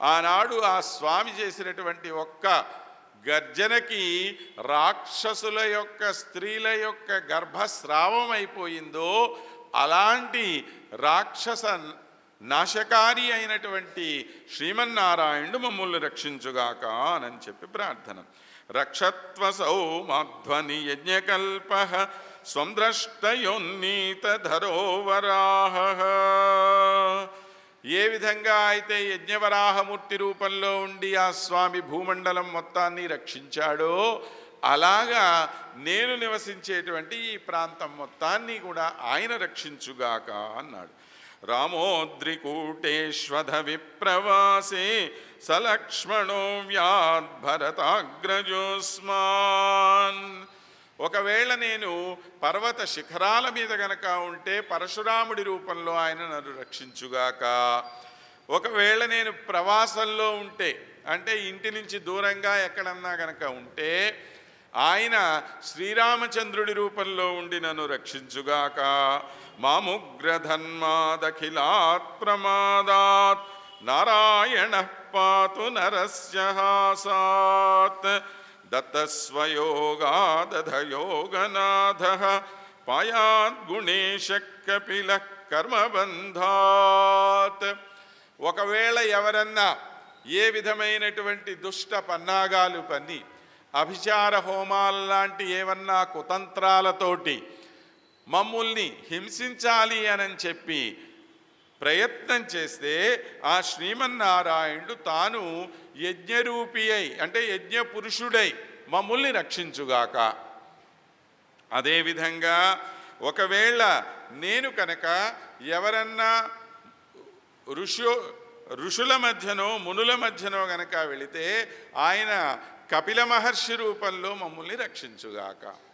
ఆనాడు ఆ స్వామి చేసినటువంటి ఒక్క గర్జనకి రాక్షసుల యొక్క స్త్రీల యొక్క గర్భస్రావం అయిపోయిందో అలాంటి రాక్షస నాశకారి అయినటువంటి శ్రీమన్నారాయణుడు మమ్మల్ని రక్షించుగాక అని చెప్పి ప్రార్థన. రక్షత్వసౌ మధ్వని యజ్ఞకల్ప స్వం ద్రష్టయోన్నీత ధరోవరాహ ఏ విధంగా అయితే యజ్ఞవరాహమూర్తి రూపంలో ఉండి ఆ స్వామి భూమండలం మొత్తాన్ని రక్షించాడో అలాగా నేను నివసించేటువంటి ఈ ప్రాంతం మొత్తాన్ని కూడా ఆయన రక్షించుగాక అన్నాడు. రామోద్రికూటేశ్వధ విప్రవాసే సలక్ష్మణో వ్యాద్భరతాగ్రజోస్మాన్ ఒకవేళ నేను పర్వత శిఖరాల మీద గనక ఉంటే పరశురాముడి రూపంలో ఆయన నన్ను రక్షించుగాక. ఒకవేళ నేను ప్రవాసంలో ఉంటే అంటే ఇంటి నుంచి దూరంగా ఎక్కడన్నా గనక ఉంటే ఆయన శ్రీరామచంద్రుడి రూపంలో ఉండి నన్ను రక్షించుగాక. మాముగ్రధన్మాదఖిలాత్ ప్రమాదాత్ నారాయణ పాతు నరస్యహాసాత్. హాసాత్ దత్తస్వయోగాదధయోగనాథ పాయాద్గుణేశ కపిల కర్మబంధాత్ ఒకవేళ ఎవరన్నా ఏ విధమైనటువంటి దుష్ట పన్నాగాలు పన్ని అభిచార హోమాల్లాంటి ఏమన్నా కుతంత్రాలతోటి మమ్ముల్ని హింసించాలి అని చెప్పి ప్రయత్నం చేస్తే ఆ శ్రీమన్నారాయణుడు తాను యజ్ఞరూపి అయి అంటే యజ్ఞ పురుషుడై మమ్మల్ని రక్షించుగాక. అదేవిధంగా ఒకవేళ నేను కనుక ఎవరన్నా ఋషు ఋషుల మధ్యనో మునుల మధ్యనో గనక వెళితే ఆయన కపిల మహర్షి రూపంలో మమ్మల్ని రక్షించుగాక.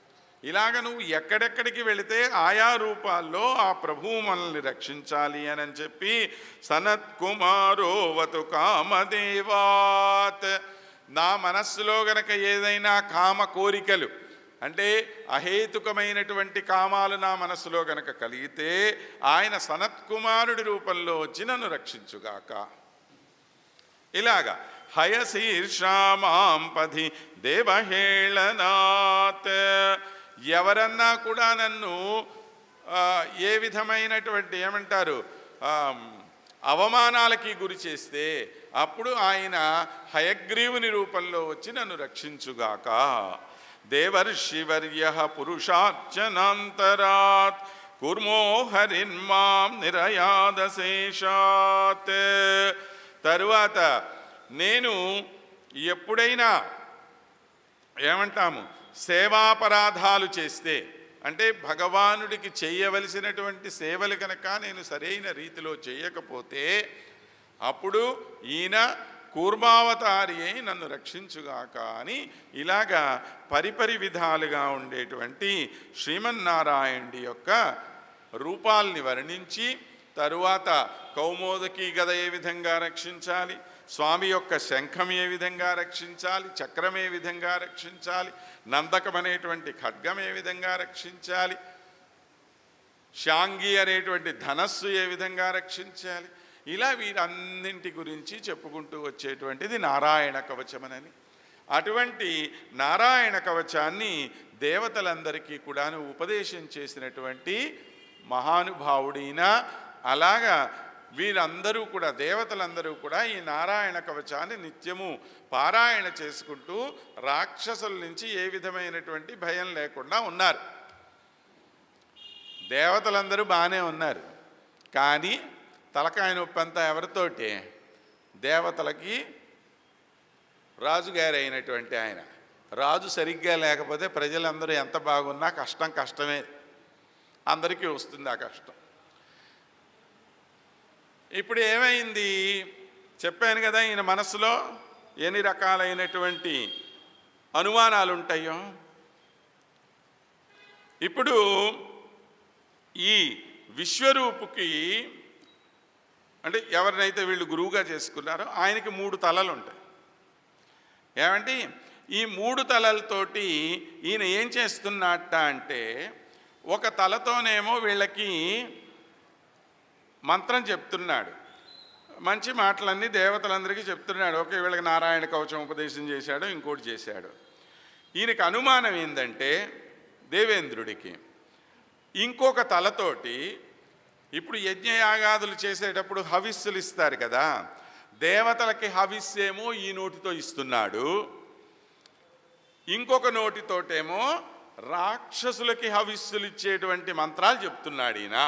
ఇలాగ నువ్వు ఎక్కడెక్కడికి వెళితే ఆయా రూపాల్లో ఆ ప్రభువు మనల్ని రక్షించాలి అని చెప్పి సనత్ కుమారోవతు కామదేవాత్. నా మనస్సులో గనక ఏదైనా కామ కోరికలు అంటే అహేతుకమైనటువంటి కామాలు నా మనసులో గనక కలిగితే ఆయన సనత్కుమారుడి రూపంలో వచ్చి నన్ను రక్షించుగాక. ఇలాగా హయశీర్షామాంపధి దేవహేళనాత్. ఎవరన్నా కూడా నన్ను ఏ విధమైనటువంటి ఏమంటారు అవమానాలకి గురి చేస్తే అప్పుడు ఆయన హయగ్రీవుని రూపంలో వచ్చి నన్ను రక్షించుగాక. దేవర్షివర్య పురుషార్చనాంతరాత్ కుర్మో హరిన్మాం నిరయాదశేషాత్. తరువాత నేను ఎప్పుడైనా ఏమంటాము సేవాపరాధాలు చేస్తే అంటే భగవానుడికి చేయవలసినటువంటి సేవలు కనుక నేను సరైన రీతిలో చేయకపోతే అప్పుడు ఈయన కూర్మావతారి అయి నన్ను రక్షించుగాక అని ఇలాగా పరిపరి విధాలుగా ఉండేటువంటి శ్రీమన్నారాయణుడి యొక్క రూపాల్ని వర్ణించి తరువాత కౌమోదకి గద ఏ విధంగా రక్షించాలి? స్వామి యొక్క శంఖం ఏ విధంగా రక్షించాలి? చక్రం ఏ విధంగా రక్షించాలి? నందకం అనేటువంటి ఖడ్గం ఏ విధంగా రక్షించాలి? శాంగి అనేటువంటి ధనస్సు ఏ విధంగా రక్షించాలి? ఇలా వీరన్నింటి గురించి చెప్పుకుంటూ వచ్చేటువంటిది నారాయణ కవచమనని. అటువంటి నారాయణ కవచాన్ని దేవతలందరికీ కూడాను ఉపదేశం చేసినటువంటి మహానుభావుడైన అలాగా వీరందరూ కూడా దేవతలందరూ కూడా ఈ నారాయణ కవచాన్ని నిత్యము పారాయణ చేసుకుంటూ రాక్షసుల నుంచి ఏ విధమైనటువంటి భయం లేకుండా ఉన్నారు. దేవతలందరూ బాగానే ఉన్నారు. కానీ తలకాయ నొప్పి అంతా ఎవరితోటి? దేవతలకి రాజుగారు అయినటువంటి ఆయన. రాజు సరిగ్గా లేకపోతే ప్రజలందరూ ఎంత బాగున్నా కష్టం కష్టమే. అందరికీ వస్తుంది ఆ కష్టం. ఇప్పుడు ఏమైంది? చెప్పాను కదా ఈయన మనసులో ఎన్ని రకాలైనటువంటి అనుమానాలు ఉంటాయో ఇప్పుడు ఈ విశ్వరూపుకి అంటే ఎవరినైతే వీళ్ళు గురువుగా చేసుకున్నారో ఆయనకి మూడు తలలు ఉంటాయి ఏమంటే ఈ మూడు తలలతోటి ఈయన ఏం చేస్తున్నట్ట అంటే ఒక తలతోనేమో వీళ్ళకి మంత్రం చెప్తున్నాడు. మంచి మాటలన్నీ దేవతలందరికీ చెప్తున్నాడు. ఓకే వీళ్ళకి నారాయణ కవచం ఉపదేశం చేశాడు ఇంకోటి చేశాడు. ఈయనకి అనుమానం ఏంటంటే దేవేంద్రుడికి ఇంకొక తలతోటి ఇప్పుడు యజ్ఞయాగాదులు చేసేటప్పుడు హవిస్సులు ఇస్తారు కదా దేవతలకి హవిస్సేమో ఈ నోటితో ఇస్తున్నాడు. ఇంకొక నోటితోటేమో రాక్షసులకి హవిస్సులు ఇచ్చేటువంటి మంత్రాలు చెప్తున్నాడు ఈయన.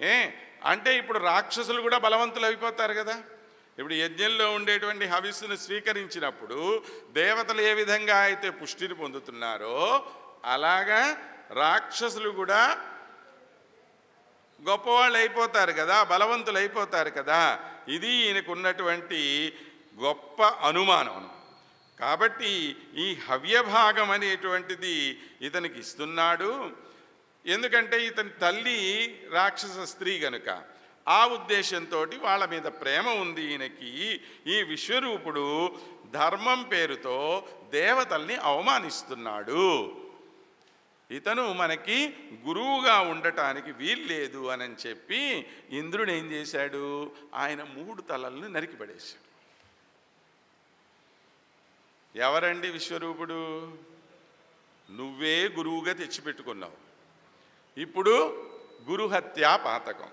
ఏ? అంటే ఇప్పుడు రాక్షసులు కూడా బలవంతులు అయిపోతారు కదా. ఇప్పుడు యజ్ఞంలో ఉండేటువంటి హవిస్సును స్వీకరించినప్పుడు దేవతలు ఏ విధంగా అయితే పుష్టిని పొందుతున్నారో అలాగా రాక్షసులు కూడా గొప్పవాళ్ళు అయిపోతారు కదా బలవంతులు అయిపోతారు కదా. ఇది ఈయనకున్నటువంటి గొప్ప అనుమానం. కాబట్టి ఈ హవ్యభాగం అనేటువంటిది ఇతనికి ఇస్తున్నాడు. ఎందుకంటే ఇతని తల్లి రాక్షస స్త్రీ గనుక ఆ ఉద్దేశంతో వాళ్ళ మీద ప్రేమ ఉంది ఈయనకి ఈ విశ్వరూపుడు ధర్మం పేరుతో దేవతల్ని అవమానిస్తున్నాడు. ఇతను మనకి గురువుగా ఉండటానికి వీల్లేదు అని చెప్పి ఇంద్రుడు ఏం చేశాడు? ఆయన మూడు తలల్ని నరికిపడేశాడు. ఎవరండి విశ్వరూపుడు? నువ్వే గురువుగా తెచ్చిపెట్టుకున్నావు. ఇప్పుడు గురుహత్యా పాతకం.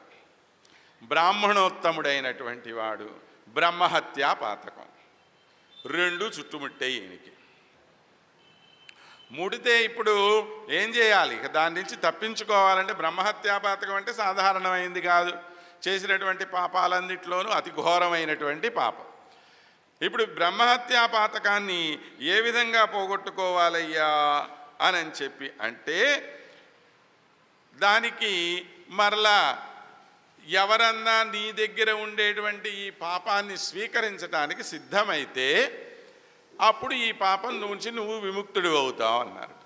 బ్రాహ్మణోత్తముడైనటువంటి వాడు బ్రహ్మహత్యా పాతకం. రెండు చుట్టుముట్టే ఈయనకి. ముడితే ఇప్పుడు ఏం చేయాలి? దాని నుంచి తప్పించుకోవాలంటే బ్రహ్మహత్యా పాతకం అంటే సాధారణమైంది కాదు. చేసినటువంటి పాపాలన్నిట్లోనూ అతి ఘోరమైనటువంటి పాపం. ఇప్పుడు బ్రహ్మహత్యా పాతకాన్ని ఏ విధంగా పోగొట్టుకోవాలయ్యా? అని చెప్పి అంటే దానికి మరలా ఎవరన్నా నీ దగ్గర ఉండేటువంటి ఈ పాపాన్ని స్వీకరించడానికి సిద్ధమైతే అప్పుడు ఈ పాపం నుంచి నువ్వు విముక్తుడు అవుతావు అన్నారు.